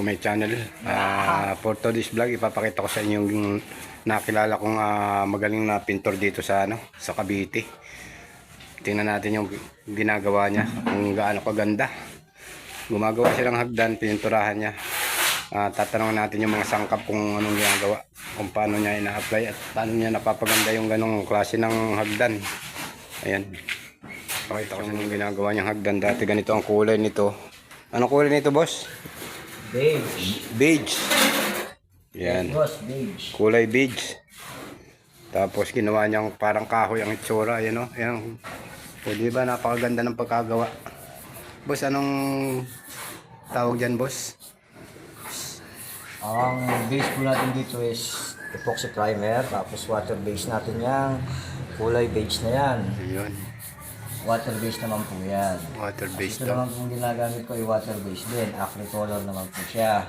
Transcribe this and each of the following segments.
To my channel. Ah, for today's vlog, ipapakita ko sa inyo yung nakilala kong ah, magaling na pintor dito sa ano, sa Cavite. Tingnan natin yung ginagawa niya, kung gaano kaganda. Gumagawa silang hagdan, pininturahan niya. Ah, tatanungin natin yung mga sangkap kung anong ginagawa, kung paano niya ina-apply at paano niya napapaganda yung ganong klase ng hagdan. Ayan. Pakita ko sa inyo yung ginagawa niyang hagdan. Dati ganito ang kulay nito. Anong kulay nito, boss? Beige. Beige. Yan. Boss, beige. Kulay beige. Tapos ginawa niyang parang kahoy ang itsura. Ayan o. Ayan. O di ba napakaganda ng pagkagawa. Boss, anong tawag dyan, boss? Ang base po natin dito is epoxy primer. Tapos water base natin yan. Kulay beige na yan. Ayun. Water base naman po yan. Water-based Ito to. naman pong ginagamit ko ay water base din. Acry color naman po siya.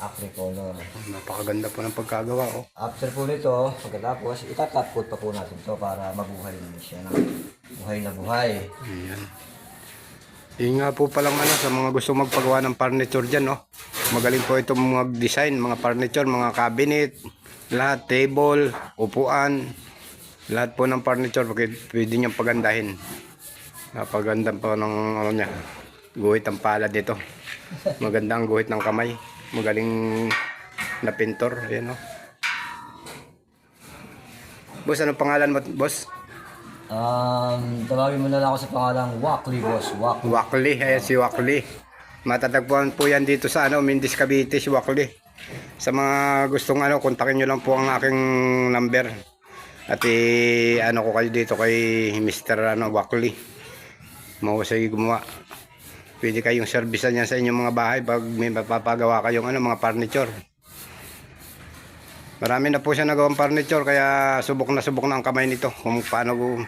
Acry color. Napakaganda po ng pagkagawa. Oh. After po nito, pagkatapos, itatap coat pa po natin to para mabuhay naman siya ng buhay na buhay. Ayan. Yun nga po palang ano, sa mga gusto magpagawa ng furniture dyan, no? Magaling po itong mag-design, mga furniture, mga cabinet, lahat, table, upuan, lahat po ng furniture, pwede, niyang pagandahin. Napaganda po ng ano niya, guhit ang palad dito. Maganda ang guhit ng kamay. Magaling na pintor, ayan, no? Boss, anong pangalan mo, boss? Um, tawagin mo na lang ako sa pangalang Wakli, boss. Wakli. Wakli, ayan si Wakli. Matatagpuan po yan dito sa ano, Mindis Cavite, si Wakli. Sa mga gustong ano, kontakin nyo lang po ang aking number. At i ano ko kayo dito kay Mr. Ano, Wakli. Mahusay gumawa. Pwede kayong servisan yan sa inyong mga bahay pag may mapapagawa kayong ano, mga furniture. Marami na po siya nagawang furniture kaya subok na subok na ang kamay nito kung paano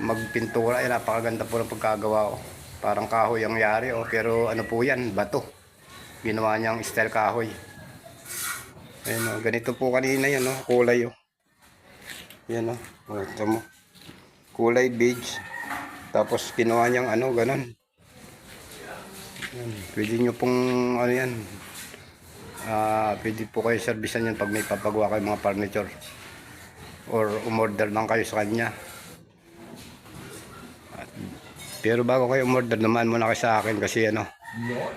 magpintura. Ay, napakaganda po ng pagkagawa ko. Parang kahoy ang yari oh, pero ano po yan, bato. Ginawa niyang style kahoy. Ayun oh, ganito po kanina yan oh, kulay oh. Yan oh, ito mo. Kulay beige. Tapos ginawa niyang ano, ganon. Yan. Pwede nyo pong ano yan, Ah, pwede po kayo servisan yan pag may papagawa kayo mga furniture. Or umorder lang kayo sa kanya. Pero bago kayo umorder, naman muna kayo sa akin kasi ano,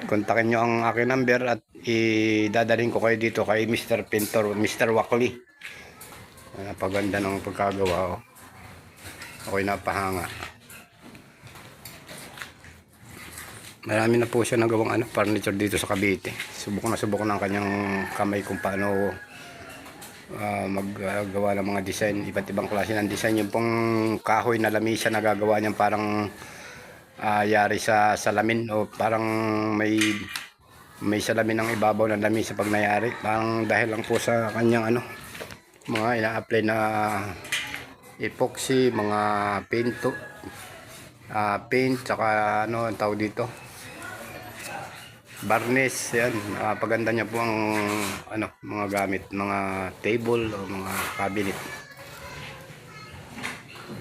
kontakin nyo ang aking number at idadaling ko kayo dito kay Mr. Pintor, Mr. Wakli. Napaganda ng pagkagawa. Oh. Ako'y napahanga. Marami na po siya nagawang ano, furniture dito sa Cavite. Subok na subok ng kanyang kamay kung paano ah, maggagawa ng mga design. Iba't ibang klase ng design. Yung pong kahoy na lamisa na gagawa niyan parang ah, yari sa salamin o parang may may salamin ang ibabaw ng lamisa pag nayari. Parang dahil lang po sa kanyang ano, mga ina-apply na epoxy, mga pinto, ah, paint, saka ano ang tawag dito, Barnes, yan. Napaganda niya po ang ano, mga gamit, mga table o mga cabinet.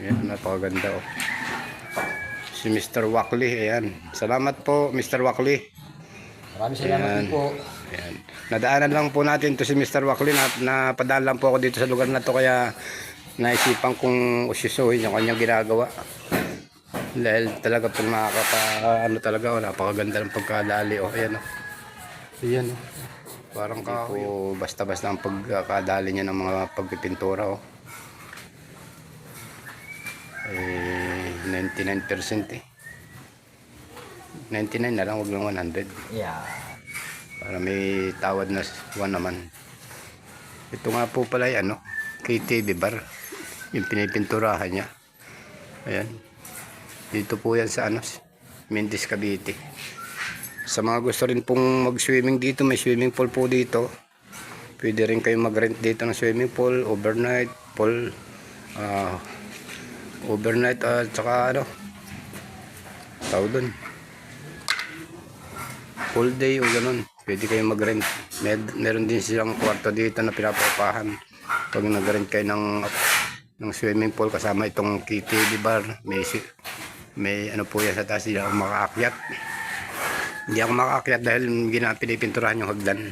Yan, napakaganda oh. Si Mr. Wakli, ayan. Salamat po, Mr. Wakli. Maraming salamat Ayan. po. Ayan. Nadaanan lang po natin to si Mr. Wakli na napadaan lang po ako dito sa lugar na to kaya naisipan kong usyusuhin yung kanyang ginagawa. Dahil talaga pong nakakapa, ano talaga, oh, napakaganda ng pagkadali. Oh, ayan oh. Ayan oh. Parang kahoy. po basta-basta ang pagkakadali niya ng mga pagpipintura oh. Eh, 99% eh. 99 na lang, huwag lang 100. Yeah. Para may tawad na 1 naman. Ito nga po pala ay ano, KTV bar. Yung pinipinturahan niya. Ayan. Dito po yan sa ano, Mendes Cavite. Sa mga gusto rin pong mag-swimming dito, may swimming pool po dito. Pwede rin kayong mag-rent dito ng swimming pool, overnight, pool, ah, overnight at saka ano, tawag doon, full day o ganun. Pwede kayong mag-rent. Mer meron din silang kwarto dito na pinapapahan. Pag nag-rent kayo ng, ng swimming pool kasama itong KTV bar, may, may ano po yan sa taas sila makaakyat. Hindi ako makaakyat dahil pinipinturahan yung hagdan.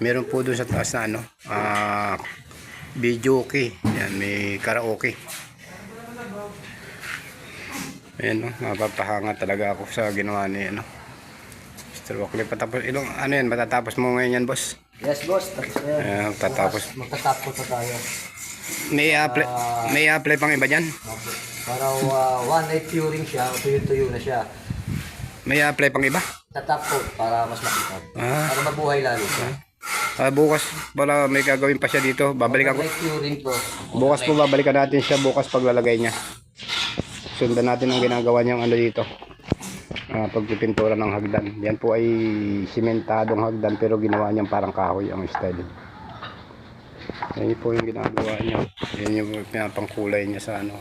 Meron po doon sa taas na ano, ah, video okay. Yan, may karaoke. Ayan, no, mapapahanga talaga ako sa ginawa ni ano. Mr. Walkley, patapos, ilong, ano yan, matatapos mo ngayon yan, boss? Yes, boss. Tapos na yan. Ayan, tatapos. Magtatapos na tayo. May apply, may apply pang iba dyan? Para uh, one night curing siya, tuyo-tuyo na siya. May apply pang iba? Tatap ko para mas makita. Ah. Para mabuhay lalo siya. Ah, bukas pala may gagawin pa siya dito. Babalikan ko. One night curing to. Bukas po babalikan natin siya bukas paglalagay niya. Sundan natin ang ginagawa niyang ano dito. Ah, pagpipintura ng hagdan. Yan po ay simentadong hagdan pero ginawa niyang parang kahoy ang style. Yan po yung ginagawa niya. Yan yung pinapangkulay niya sa ano.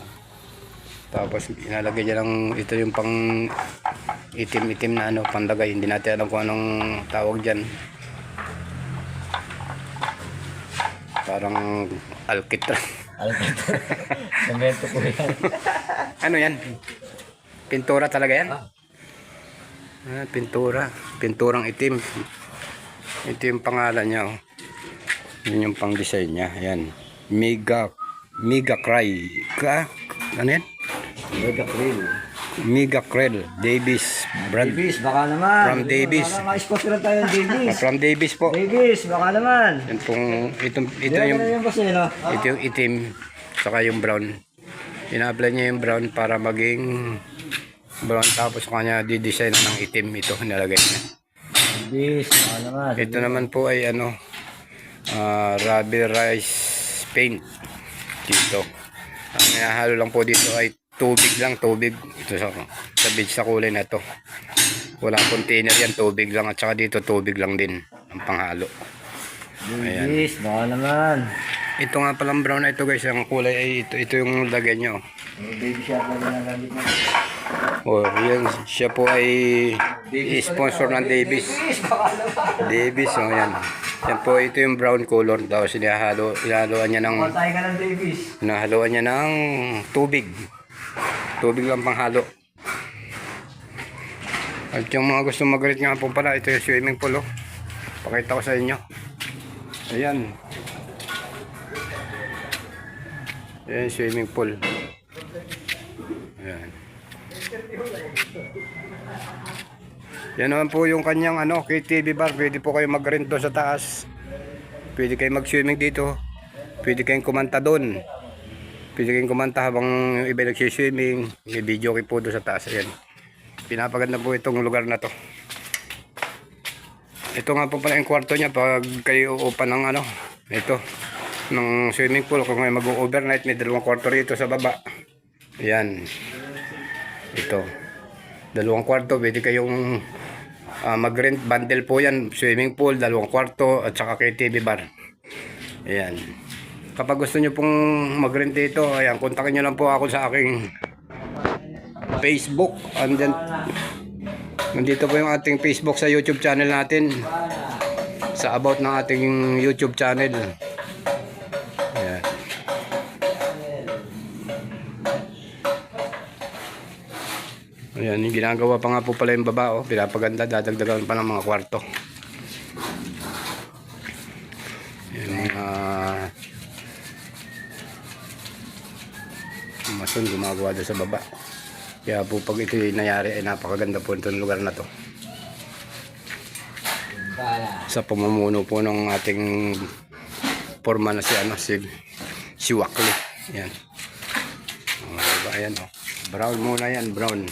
Tapos inalagay niya ng ito yung pang itim-itim na ano pandagay. Hindi natin alam kung anong tawag diyan. Parang alkitran. Ito. Semento ko yan. Ano yan? Pintura talaga yan? Ah. Ah, pintura. Pinturang itim. Ito yung pangalan niya. Oh. Yun yung pang design niya. Ayan. Mega Mega Cry. Ka? Ano yan? Mega krill. Mega Krell. Davis brand. Davis, baka naman. From Davis. Baka ma-sponsor tayo ng Davis. Ah, From Davis po. Davis, baka naman. Yan pong, itong, ito Ito yung, yung boss eh, no? ito yung itim. Saka yung brown. Ina-apply niya yung brown para maging brown. Tapos kanya di-design ng itim ito. Nilagay niya. Baka naman. Ito naman po ay ano, ah rubber rice paint dito. Ang nahalo lang po dito ay tubig lang, tubig. Ito sa, sa beach sa kulay na to. Walang container yan, tubig lang. At saka dito tubig lang din ang panghalo. Ayan. Davis, baka naman. Ito nga palang brown na ito guys, ang kulay ay ito, ito yung lagay nyo. Baby shop na ginagamit mo. Oh, yan, siya po ay sponsor ng Davis. Davis, oh yan. Yan po, ito yung brown color. Tapos inahalo, inahaluan niya ng Matay ka ng Davis. Nahaluan niya ng tubig. Tubig lang panghalo. At yung mga gusto magalit nga po pala, ito yung swimming pool. Oh. Pakita ko sa inyo. Ayan. Ayan yung swimming pool. Yan naman po yung kanyang ano, KTV bar. Pwede po kayo mag-rent doon sa taas. Pwede kayo mag-swimming dito. Pwede kayong kumanta doon. Pwede kayong kumanta habang iba nagsiswimming. May video kayo po doon sa taas. Ayan. Pinapaganda po itong lugar na to. Ito nga po pala yung kwarto niya pag kayo upan ng ano. Ito. Ng swimming pool. Kung may mag-overnight, may dalawang kwarto rito sa baba. Ayan. Ito. Dalawang kwarto. Pwede kayong ah, mag-rent bundle po yan. Swimming pool, dalawang kwarto, at saka KTV bar. Ayan. Kapag gusto nyo pong mag-rent dito, ayan, kontakin nyo lang po ako sa aking Facebook. And then, nandito po yung ating Facebook sa YouTube channel natin. Sa about ng ating YouTube channel. Ayan, yung ginagawa pa nga po pala yung baba, oh. Pinapaganda, dadagdagan pa ng mga kwarto. Yung mga mason gumagawa doon sa baba. Kaya po pag ito yung nangyari ay napakaganda po itong lugar na to. Sa pamumuno po ng ating forma na si ano si si Wakli. Yan. Oh, diba? Ayan oh. Brown muna yan, brown.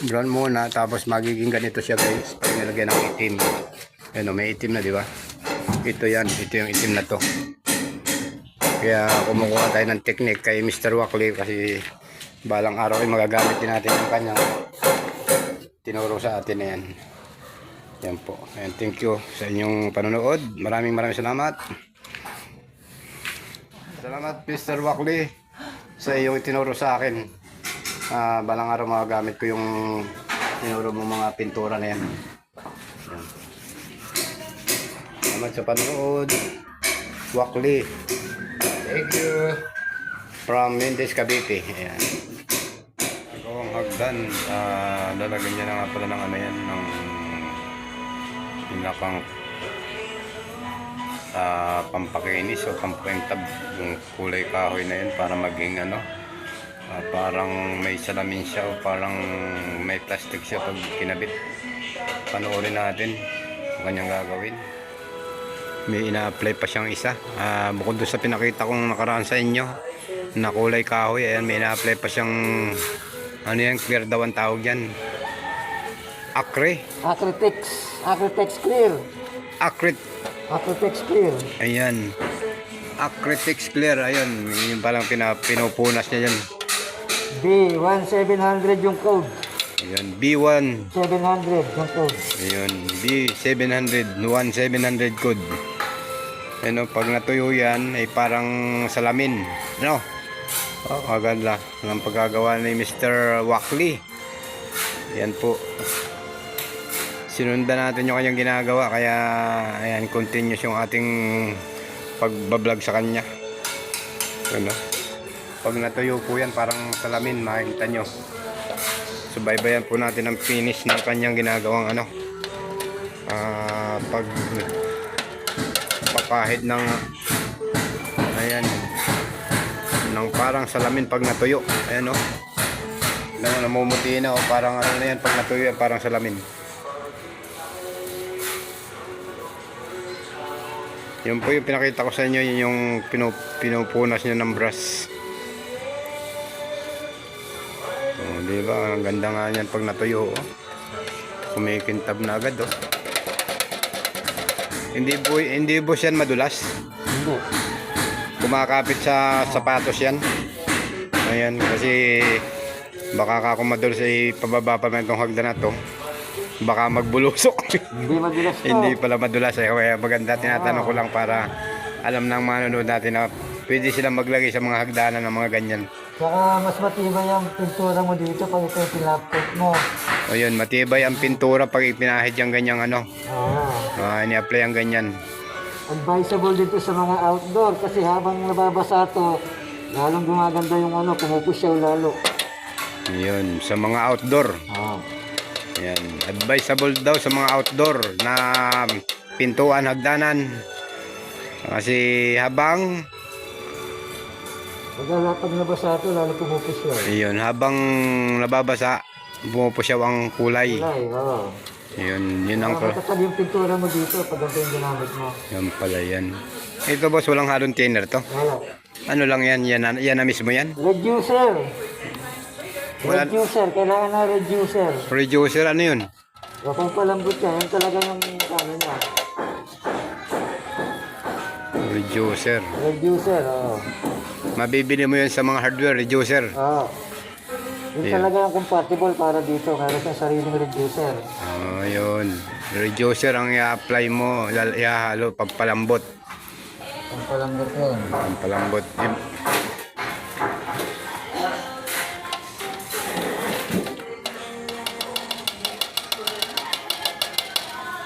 Brown muna tapos magiging ganito siya guys pag nilagyan ng itim. Ayan oh, may itim na di ba? Ito yan, ito yung itim na to. Kaya kumukuha tayo ng technique kay Mr. Wakli kasi balang araw ay magagamit din natin yung kanyang tinuro sa atin yan. Yan po. And thank you sa inyong panonood. Maraming maraming salamat. Salamat Mr. Wakli sa iyong tinuro sa akin. Ah, balang araw magagamit ko yung tinuro mo mga pintura na yan. yan. Salamat sa panonood. Wakli. Thank you. From Mendes Cavite. Ayan. Ito ang hagdan. Dan, ah, lalagyan niya na nga pala ng ano yan, ng pinakang ah, pampakinis o pampakintab yung kulay kahoy na yun para maging ano, ah, parang may salamin siya o parang may plastic siya pag kinabit. Panoorin natin kung kanyang gagawin. May ina-apply pa siyang isa. Ah, bukod doon sa pinakita kong nakaraan sa inyo na kulay kahoy, ayan, may ina-apply pa siyang ano yan, clear daw ang tawag yan. Acre. Acritex. Acritex Clear. Acrit. Acritex Clear. Ayan. Acritex clear. Ayun. Yung palang pina, pinupunas niya yan. B1700 yung code. Ayan. B1. 700 yung code. Ayun. B700. 1700 code. Ano, pag natuyo yan, ay parang salamin. No? Oh, maganda. Ang pagkagawa ni Mr. Wackley. Yan po. Sinundan natin yung kanyang ginagawa. Kaya, ayan, continuous yung ating pagbablog sa kanya. Ano? Pag natuyo po yan, parang salamin, makikita nyo. Subaybayan po natin ang finish ng kanyang ginagawang ano. Ah, pag papahid ng ayan ng parang salamin pag natuyo ayan o nang namumuti na o parang ano na yan pag natuyo parang salamin yun po yung pinakita ko sa inyo yun yung pinu, pinupunas niya ng brush di ba ang ganda nga yan pag natuyo oh. kumikintab na agad oh hindi po hindi po yan madulas. Hindi. Kumakapit sa sapatos yan. Ayan kasi baka ka kung madulas ay pababa pa man itong hagdan na to. Baka magbulusok. Hindi madulas to. hindi pala madulas eh. Kaya maganda tinatanong ko lang para alam ng mga nanonood natin na pwede silang maglagay sa mga hagdanan ng mga ganyan. Saka mas matibay ang pintura mo dito pag ito yung pinapot mo. O yun, matibay ang pintura pag ipinahid yung ganyang ano. Ah. Uh, ini-apply ang ganyan. Advisable dito sa mga outdoor kasi habang nababasa to, lalong gumaganda yung ano, pumupusyaw lalo. Yun, sa mga outdoor. Ah. Yan, advisable daw sa mga outdoor na pintuan, hagdanan. Kasi habang, Pag, nabasa to, lalo pumupusyaw. yun, habang nababasa, pumupusyaw ang kulay. Kulay, oo. Yun, yun ang, Saka matatag yung pintura mo dito pag yung ginamit mo. yan pala yan. Ito boss, walang halong thinner to. Wala. Ano lang yan, yan, na- yan na mismo yan. Reducer. Wala- Reducer. Kailangan na reducer. Reducer, ano yun? O kung palambot yan, yan talaga yung ano niya. Reducer. Reducer, oo. Mabibili mo yun sa mga hardware, reducer. Oo. Yung Yeah. talaga yung compatible para dito. Meron siyang sariling reducer. Oh, yun. Reducer ang i-apply mo, ihahalo pagpalambot. Ang palambot yun. Pagpalambot. Yung,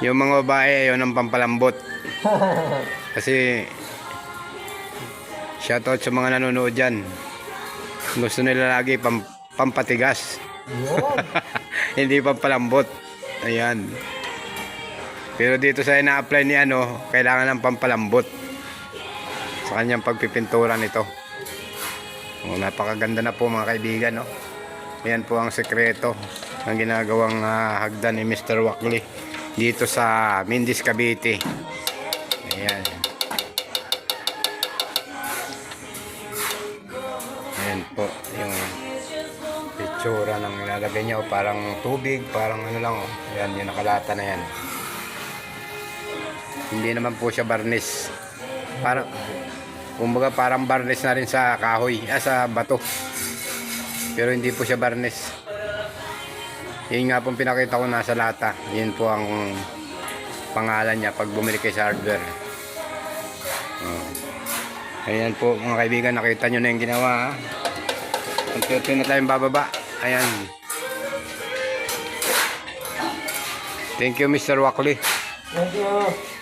yung mga babae, yun ang pampalambot. Kasi, shoutout sa mga nanonood dyan. Gusto nila lagi pam, pampatigas. Hindi pampalambot. Ayan. Pero dito sa ina-apply ni ano, kailangan ng pampalambot. Sa kanyang pagpipintura nito. Oh, napakaganda na po mga kaibigan. No? Ayan po ang sekreto ng ginagawang ah, hagdan ni Mr. Wackley dito sa Mindis Cavite. Ayan niya o parang tubig, parang ano lang oh. Ayan, yung nakalata na yan. Hindi naman po siya barnis. Parang kumbaga parang barnis na rin sa kahoy, ah, sa bato. Pero hindi po siya barnis. Yun nga pong pinakita ko nasa lata. Yun po ang pangalan niya pag bumili kayo sa hardware. Oh. Ayan po mga kaibigan, nakita nyo na yung ginawa. ha? Unti-unti na tayong bababa. Ayan. Thank you Mr. Wackley. Thank you.